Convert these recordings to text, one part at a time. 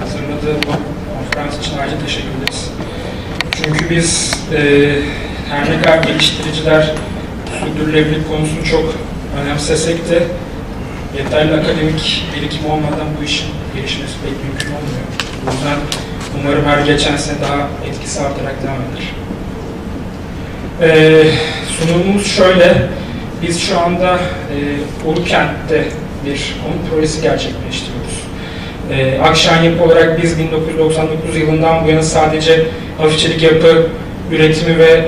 hazırladığı bu konferans için ayrıca teşekkür ederiz. Çünkü biz e, her ne kadar geliştiriciler sürdürülebilirlik konusunu çok önemsesek de yeterli akademik birikim olmadan bu işin gelişmesi pek mümkün olmuyor. O yüzden umarım her geçen sene daha etkisi artarak devam eder. Ee, sunumumuz şöyle, biz şu anda e, Ulukent'te bir konut projesi gerçekleştiriyoruz. Ee, Akşen Yapı olarak biz 1999 yılından bu yana sadece hafifçelik yapı üretimi ve e,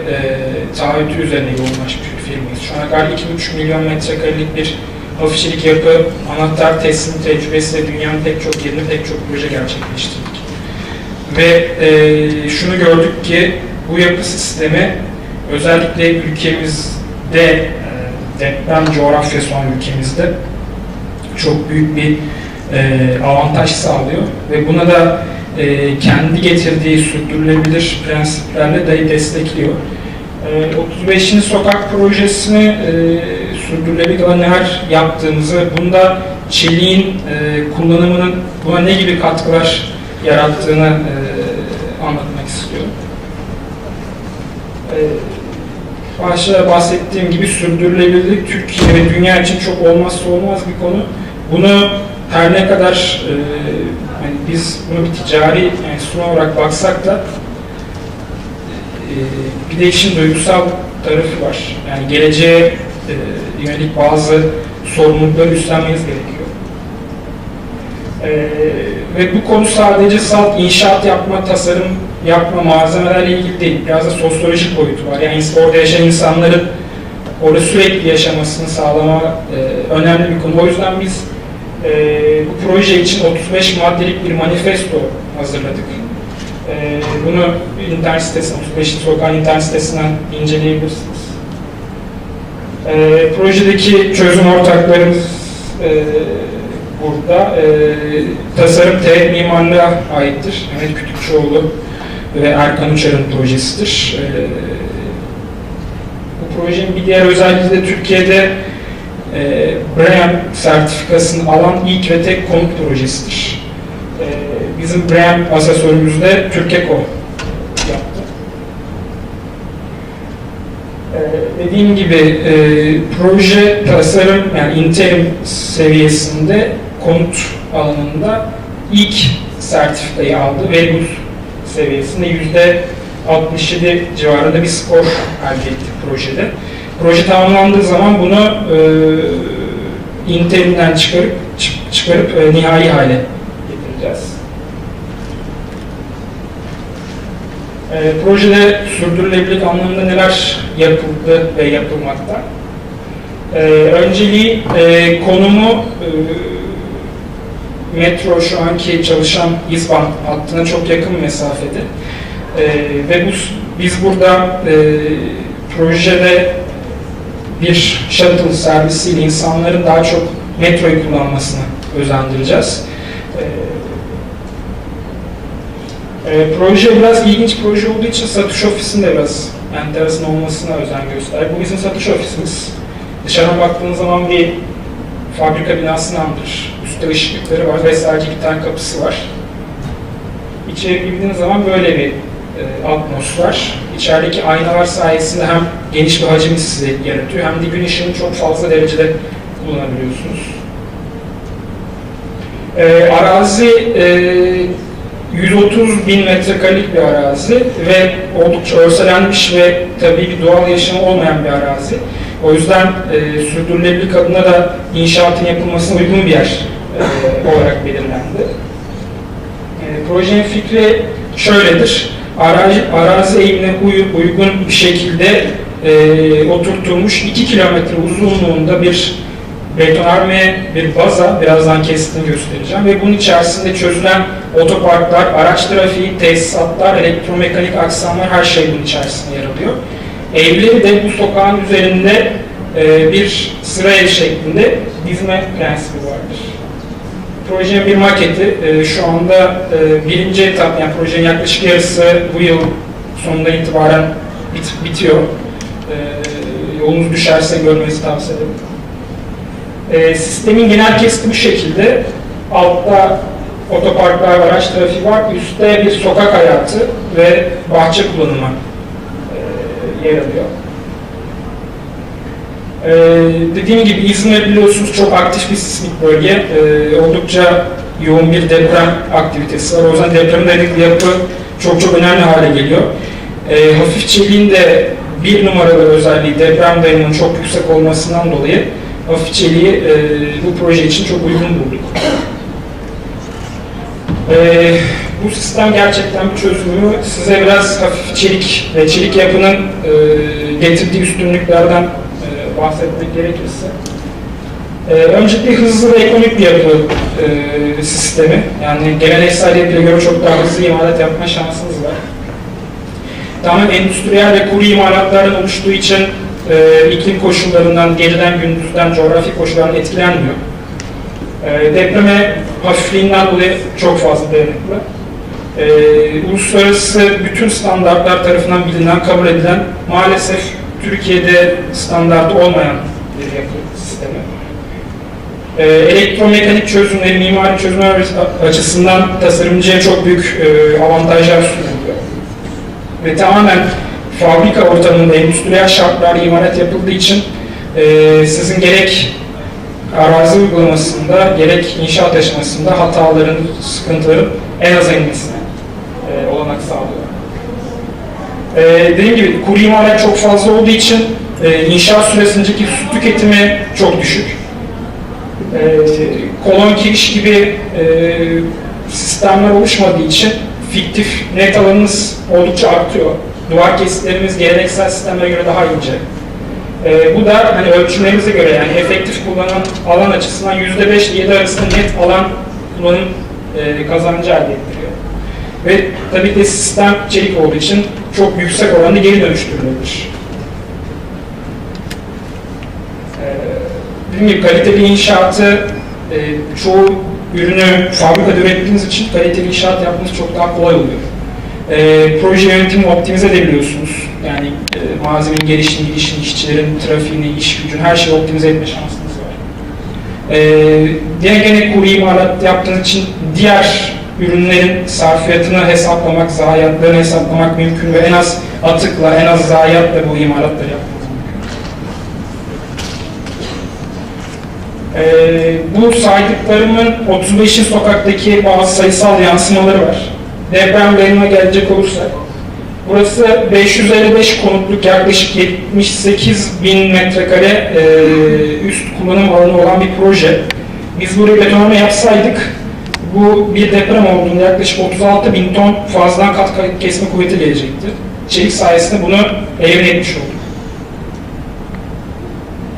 taahhütü üzerine yoğunlaşmış bir firmayız. Şu ana kadar 2,5 milyon metrekarelik bir hafifçelik yapı, anahtar teslim tecrübesiyle dünyanın pek çok yerinde pek çok proje gerçekleştirdik. Ve e, şunu gördük ki bu yapı sistemi özellikle ülkemizde, e, deprem coğrafyası olan ülkemizde çok büyük bir e, avantaj sağlıyor ve buna da e, kendi getirdiği sürdürülebilir prensiplerle de destekliyor. E, 35. Sokak projesini e, sürdürülebilir neler yaptığımızı, bunda çeliğin e, kullanımının buna ne gibi katkılar yarattığını e, anlatmak istiyorum. E, başta bahsettiğim gibi sürdürülebilirlik Türkiye ve dünya için çok olmazsa olmaz bir konu. Bunu her ne kadar e, hani biz bunu bir ticari enstrüman olarak baksak da e, bir de işin duygusal tarafı var. Yani geleceğe e, yönelik bazı sorumlulukları üstlenmeniz gerekiyor. E, ve bu konu sadece salt inşaat yapma, tasarım yapma, malzemelerle ilgili değil. Biraz da sosyolojik boyutu var. Yani orada yaşayan insanların orada sürekli yaşamasını sağlama e, önemli bir konu. O yüzden biz e, bu proje için 35 maddelik bir manifesto hazırladık. E, bunu internet sitesinden, 35. Sokağın internet sitesinden inceleyebilirsiniz. E, projedeki çözüm ortaklarımız e, burada. E, tasarım teğet mimarlığa aittir. Mehmet Kütükçoğlu ve Erkan Uçar'ın projesidir. E, bu projenin bir diğer özelliği de Türkiye'de e, BREEAM sertifikasını alan ilk ve tek konut projesidir. E, bizim BREEAM asesörümüz de Türkeko yaptı. E, dediğim gibi e, proje tasarım yani interim seviyesinde konut alanında ilk sertifikayı aldı ve bu seviyesinde yüzde 67 civarında bir skor elde etti projede. Proje tamamlandığı zaman bunu e, interimden çıkarıp çık- çıkarıp e, nihai hale getireceğiz. E, projede sürdürülebilirlik anlamında neler yapıldı ve yapılmakta? E, önceliği e, konumu e, metro şu anki çalışan İzban hattına çok yakın mesafede. E, ve bu biz burada e, projede bir shuttle servisiyle insanların daha çok metroyu kullanmasını özendireceğiz. Ee, e, proje biraz ilginç proje olduğu için satış ofisinde biraz enteresan olmasına özen göster. Bu bizim satış ofisimiz. Dışarıdan baktığınız zaman bir fabrika binasını andırır. Üstte ışıklıkları var ve sadece bir tane kapısı var. İçeri girdiğiniz zaman böyle bir e, atmosfer. İçerideki aynalar sayesinde hem geniş bir hacim size yaratıyor hem de gün ışığını çok fazla derecede kullanabiliyorsunuz. E, arazi e, 130 bin metrekarelik bir arazi ve oldukça örselenmiş ve tabii bir doğal yaşamı olmayan bir arazi. O yüzden e, sürdürülebilirlik adına da inşaatın yapılmasına uygun bir yer e, olarak belirlendi. E, projenin fikri şöyledir arazi, arazi eğimine uy- uygun bir şekilde e, oturtulmuş 2 kilometre uzunluğunda bir betonarme bir baza, birazdan kesitini göstereceğim ve bunun içerisinde çözülen otoparklar, araç trafiği, tesisatlar, elektromekanik aksamlar her şey bunun içerisinde yer alıyor. Evleri de bu sokağın üzerinde e, bir sıra ev şeklinde dizme prensibi vardır projenin bir maketi. E, şu anda e, birinci etap, yani projenin yaklaşık yarısı bu yıl sonunda itibaren bit, bitiyor. E, yolunuz düşerse görmenizi tavsiye ederim. Sistemin genel kesiti bu şekilde. Altta otoparklar, araç trafiği var. Üstte bir sokak hayatı ve bahçe kullanımı yer alıyor. Ee, dediğim gibi İzmir biliyorsunuz çok aktif bir sismik bölge. Ee, oldukça yoğun bir deprem aktivitesi var. O yüzden deprem dayanıklı yapı çok çok önemli hale geliyor. Ee, hafif çeliğin de bir numaralı özelliği deprem dayanımının çok yüksek olmasından dolayı hafif çeliği e, bu proje için çok uygun bulduk. Ee, bu sistem gerçekten bir çözümü size biraz hafif çelik ve çelik yapının e, getirdiği üstünlüklerden bahsetmek gerekirse. E, öncelikle hızlı ve ekonomik bir yapı e, sistemi. Yani geleneksel yapıya göre çok daha hızlı imalat yapma şansınız var. Tamamen endüstriyel ve kuru imalatlardan oluştuğu için e, iklim koşullarından, geceden gündüzden, coğrafi koşullardan etkilenmiyor. E, depreme hafifliğinden dolayı çok fazla dayanıklı. E, uluslararası bütün standartlar tarafından bilinen, kabul edilen maalesef Türkiye'de standartı olmayan bir yapı sistemi. E, elektromekanik çözümleri, mimari çözümler açısından tasarımcıya çok büyük e, avantajlar sunuluyor. Ve tamamen fabrika ortamında endüstriyel şartlar imalat yapıldığı için e, sizin gerek arazi uygulamasında gerek inşaat aşamasında hataların, sıkıntıların en aza inmesine e, olanak sağlıyor. E, dediğim gibi kuru imalat çok fazla olduğu için e, inşaat süresindeki su tüketimi çok düşük. E, kolon giriş gibi e, sistemler oluşmadığı için fiktif net alanınız oldukça artıyor. Duvar kesitlerimiz geleneksel sistemlere göre daha ince. E, bu da hani ölçümlerimize göre yani efektif kullanılan alan açısından %5 ile 7 arasında net alan kullanım e, kazancı elde ettiriyor. Ve tabii de sistem çelik olduğu için çok yüksek oranda geri dönüştürülebilir. E, dediğim gibi kaliteli inşaatı e, çoğu ürünü fabrikada ürettiğiniz için kaliteli inşaat yapmanız çok daha kolay oluyor. E, proje yönetimini optimize edebiliyorsunuz. Yani e, malzemenin gelişini, gidişini, işçilerin trafiğini, iş gücünü, her şeyi optimize etme şansınız var. E, diğer gene kuru imalat yaptığınız için diğer ürünlerin sarfiyatını hesaplamak, zayiatlarını hesaplamak mümkün ve en az atıkla, en az zayiatla bu imalatları mümkün. Ee, bu saydıklarımın 35'in sokaktaki bazı sayısal yansımaları var. Deprem beyanına gelecek olursak, burası 555 konutluk yaklaşık 78 bin metrekare e, üst kullanım alanı olan bir proje. Biz burayı betonarme yapsaydık, bu bir deprem olduğunda yaklaşık 36 bin ton fazladan kat kesme kuvveti gelecekti. Çelik sayesinde bunu elimine etmiş olduk.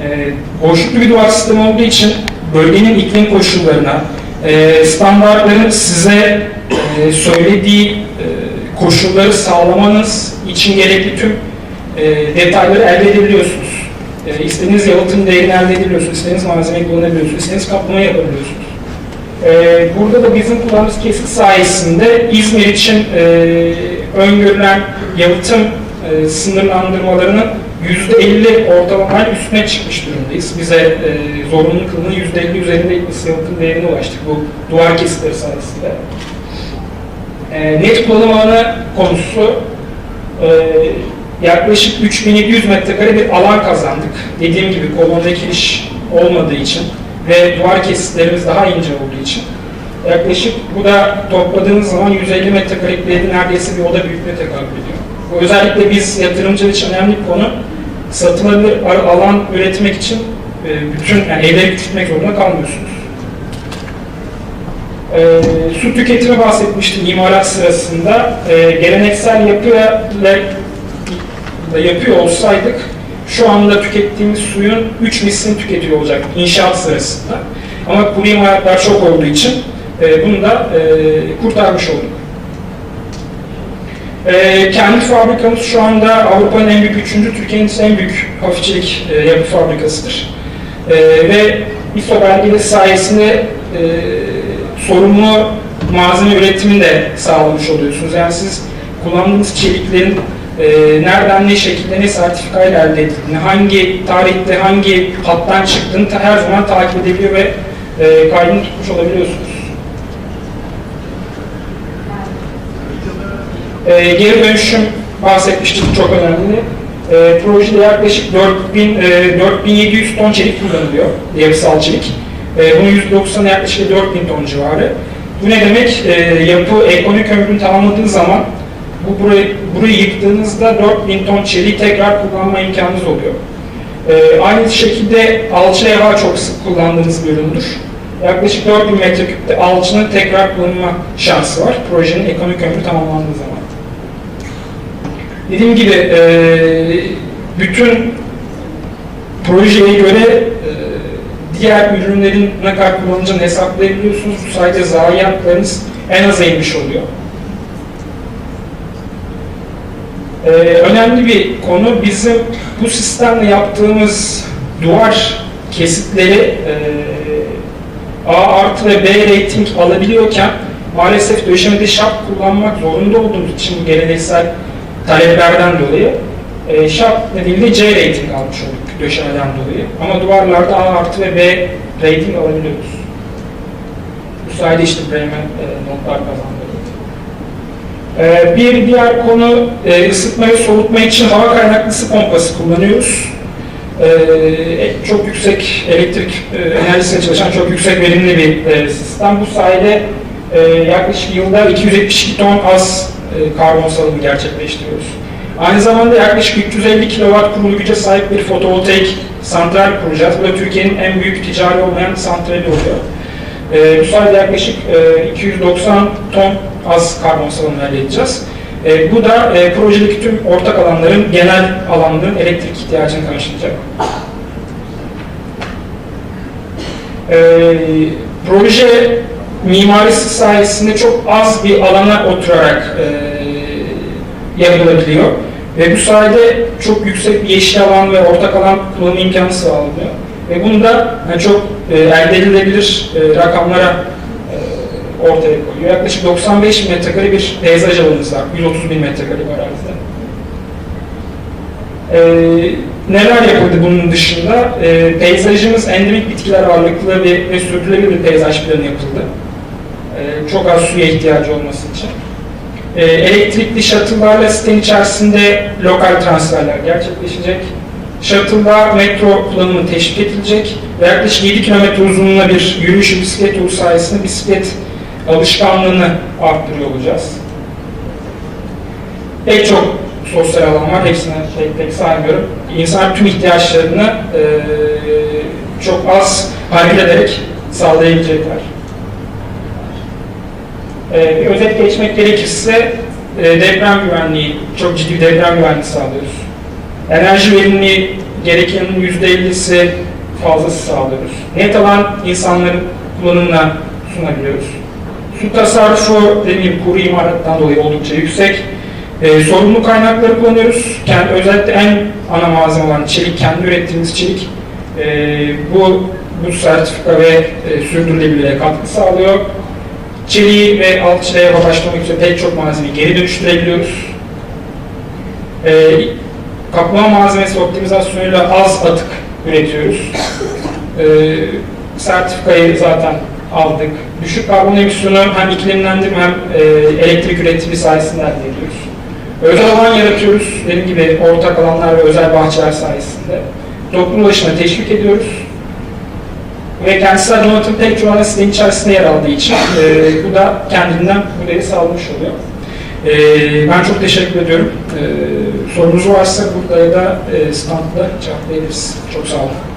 E, boşluklu bir duvar sistemi olduğu için bölgenin iklim koşullarına, e, standartların size e, söylediği e, koşulları sağlamanız için gerekli tüm e, detayları elde edebiliyorsunuz. E, istediğiniz yalıtım değerini elde edebiliyorsunuz, istediğiniz malzemeyi kullanabiliyorsunuz, istediğiniz kaplamayı yapabiliyorsunuz. E, burada da bizim kullandığımız kesit sayesinde İzmir için e, öngörülen yalıtım e, sınırlandırmalarının %50 ortalamayla üstüne çıkmış durumdayız. Bize e, zorunlu kılınan %50 üzerinde ısı yalıtım değerine ulaştık bu duvar kesitleri sayesinde. E, net kullanım alanı konusu e, yaklaşık 3700 metrekare bir alan kazandık. Dediğim gibi kolonda giriş olmadığı için ve duvar kesitlerimiz daha ince olduğu için yaklaşık bu da topladığınız zaman 150 metrekare bir neredeyse bir oda büyüklüğüne tekabül ediyor. Bu özellikle biz yatırımcılar için önemli bir konu. Satılabilir alan üretmek için e, bütün yani evleri küçültmek zorunda kalmıyorsunuz. E, su tüketimi bahsetmiştim imalat sırasında. E, geleneksel yapıyla yapıyor olsaydık şu anda tükettiğimiz suyun 3 mislini tüketiyor olacak inşaat sırasında. Ama kuru imalatlar çok olduğu için e, bunu da e, kurtarmış olduk. E, kendi fabrikamız şu anda Avrupa'nın en büyük, üçüncü, Türkiye'nin en büyük hafifçilik e, yapı fabrikasıdır. E, ve ISO belgesi sayesinde e, sorumlu malzeme üretimini de sağlamış oluyorsunuz. Yani siz kullandığınız çeliklerin e, nereden ne şekilde ne sertifikayla elde edildiğini, hangi tarihte hangi hattan çıktığını her zaman takip edebiliyor ve e, kaydını tutmuş olabiliyorsunuz. E, geri dönüşüm bahsetmiştik çok önemli. E, projede yaklaşık 4000, e, 4700 ton çelik kullanılıyor, yapısal çelik. E, bunun %90'ı yaklaşık 4000 ton civarı. Bu ne demek? E, yapı ekonomik ömrünü tamamladığı zaman bu burayı, burayı yıktığınızda 4000 ton çeliği tekrar kullanma imkanınız oluyor. E, aynı şekilde alçı levha çok sık kullandığınız bir üründür. Yaklaşık 4000 metreküpte alçının tekrar kullanılma şansı var projenin ekonomik ömrü tamamlandığı zaman. Dediğim gibi e, bütün projeye göre e, diğer ürünlerin ne kadar kullanılacağını hesaplayabiliyorsunuz. Bu sayede zayiatlarınız en aza inmiş oluyor. E, önemli bir konu bizim bu sistemle yaptığımız duvar kesitleri e, A artı ve B rating alabiliyorken maalesef döşemede şap kullanmak zorunda olduğumuz için bu geleneksel taleplerden dolayı e, şap nedeniyle C rating almış olduk döşemeden dolayı. Ama duvarlarda A artı ve B rating alabiliyoruz. Bu sayede işte Bremen e, notlar kazandırdı. E, bir diğer konu e, ısıtma ve soğutma için hava kaynaklı ısı pompası kullanıyoruz. E, çok yüksek elektrik e, çalışan çok yüksek verimli bir e, sistem. Bu sayede e, yaklaşık yılda 272 ton az karbon salımı gerçekleştiriyoruz. Aynı zamanda yaklaşık 350 kW kurulu güce sahip bir fotovoltaik santral kuracağız. Bu da Türkiye'nin en büyük ticari olmayan santrali oluyor. E, bu sayede yaklaşık e, 290 ton az karbon salımı elde edeceğiz. E, bu da e, projedeki tüm ortak alanların genel alanların elektrik ihtiyacını karşılayacak. E, proje mimarisi sayesinde çok az bir alana oturarak e, yapılabiliyor. Ve bu sayede çok yüksek bir yeşil alan ve ortak alan kullanım imkanı sağlanıyor. Ve bunu da yani çok e, elde edilebilir e, rakamlara ortaya koyuyor. Yaklaşık 95 metrekare bir peyzaj alanımız var. 130 bin metrekare bir arazide. E, neler yapıldı bunun dışında? E, peyzajımız endemik bitkiler ağırlıklı ve, ve sürdürülebilir bir peyzaj planı yapıldı. E, çok az suya ihtiyacı olması için. E, elektrikli shuttle'larla sitenin içerisinde lokal transferler gerçekleşecek. Shuttle'lar metro kullanımı teşvik edilecek ve yaklaşık 7 kilometre uzunluğuna bir yürüyüş bisiklet yolu sayesinde bisiklet alışkanlığını arttırıyor olacağız. Pek çok sosyal alan var, hepsini tek tek saymıyorum. İnsan tüm ihtiyaçlarını e, çok az hareket ederek sağlayabilecekler. E, bir özet geçmek gerekirse e, deprem güvenliği, çok ciddi bir deprem güvenliği sağlıyoruz. Enerji verimliliği gerekenin %50'si fazlası sağlıyoruz. Net alan insanların kullanımına sunabiliyoruz. Su tasarrufu dediğim kuru imarattan dolayı oldukça yüksek. E, sorumlu kaynakları kullanıyoruz. Kendi, özellikle en ana malzeme olan çelik, kendi ürettiğimiz çelik. E, bu bu sertifika ve e, sürdürülebilirliğe katkı sağlıyor. Çeliği ve alçıya başlamak üzere pek çok malzemeyi geri dönüştürebiliyoruz. E, kaplama malzemesi optimizasyonuyla az atık üretiyoruz. E, sertifikayı zaten aldık. Düşük karbon emisyonu hem iklimlendirme hem e, elektrik üretimi sayesinde elde ediyoruz. Özel alan yaratıyoruz. Dediğim gibi ortak alanlar ve özel bahçeler sayesinde. Toplum ulaşımına teşvik ediyoruz. Ve kentsel donatım pek çoğu sitenin içerisinde yer aldığı için e, bu da kendinden bu değeri sağlamış oluyor. E, ben çok teşekkür ediyorum. E, sorunuz varsa burada ya da e, standda cevaplayabiliriz. Çok sağ olun.